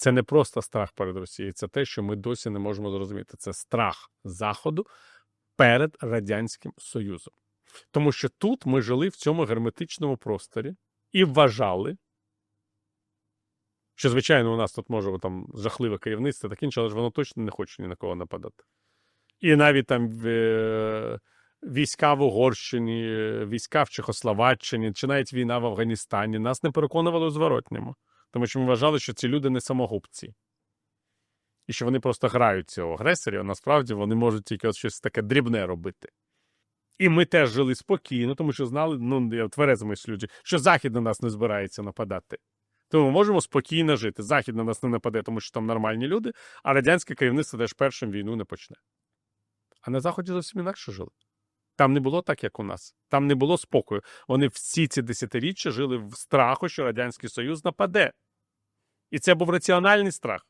Це не просто страх перед Росією, це те, що ми досі не можемо зрозуміти. Це страх Заходу перед Радянським Союзом. Тому що тут ми жили в цьому герметичному просторі і вважали, що, звичайно, у нас тут може там жахливе керівництво таке інше, але ж воно точно не хоче ні на кого нападати. І навіть там е, війська в Угорщині, війська в Чехословаччині, чи навіть війна в Афганістані нас не переконували у зворотньому. Тому що ми вважали, що ці люди не самогубці. І що вони просто грають цього агресорів, а насправді вони можуть тільки от щось таке дрібне робити. І ми теж жили спокійно, тому що знали, ну, я тверезо мислю, люди, що Захід на нас не збирається нападати. Тому ми можемо спокійно жити. Захід на нас не нападе, тому що там нормальні люди, а радянське керівництво теж першим війну не почне. А на Заході зовсім інакше жили. Там не було так, як у нас. Там не було спокою. Вони всі ці десятиріччя жили в страху, що Радянський Союз нападе. І це був раціональний страх.